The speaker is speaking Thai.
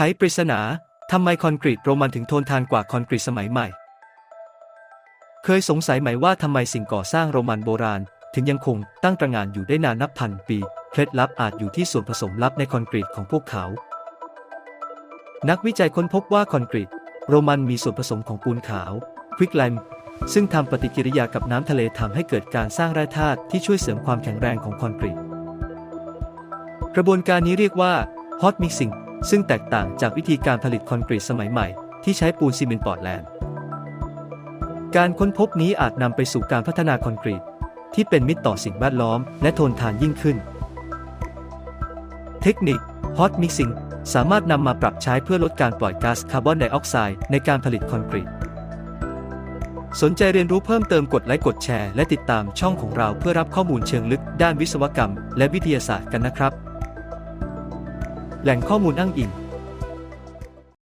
ไขปริศนา ทำไมคอนกรีตโรมันถึงทนทานกว่าคอนกรีตสมัยใหม่ เคยสงสัยไหมว่าทำไมสิ่งก่อสร้างโรมันโบราณ ถึงยังคงตั้งตระหง่านอยู่ได้นานนับพันปี เคล็ดลับอาจอยู่ที่ส่วนผสมลับในคอนกรีตของพวกเขา นักวิจัยค้นพบว่าคอนกรีตโรมันมีส่วนผสมของปูนขาวควิกแลมซึ่งทำปฏิกิริยากับน้ำทะเลทำให้เกิดการสร้างแร่ธาตุที่ช่วยเสริมความแข็งแรงของคอนกรีต กระบวนการนี้เรียกว่า hot mixing ซึ่งแตกต่างจากวิธีการผลิตคอนกรีตสมัยใหม่ที่ใช้ปูนซีเมนต์ปอร์ตแลนด์ การค้นพบนี้อาจนำไปสู่การพัฒนาคอนกรีต ที่เป็นมิตรต่อสิ่งแวดล้อมและทนทานยิ่งขึ้น เทคนิค hot mixing สามารถนำมาปรับใช้เพื่อลดการปล่อยก๊าซคาร์บอนไดออกไซด์ในการผลิตคอนกรีต สนใจเรียนรู้เพิ่มเติมกดไลค์กดแชร์และติดตามช่องของเราเพื่อรับข้อมูลเชิงลึกด้านวิศวกรรม และวิทยาศาสตร์กันนะครับ แหล่งข้อมูลอ้างอิง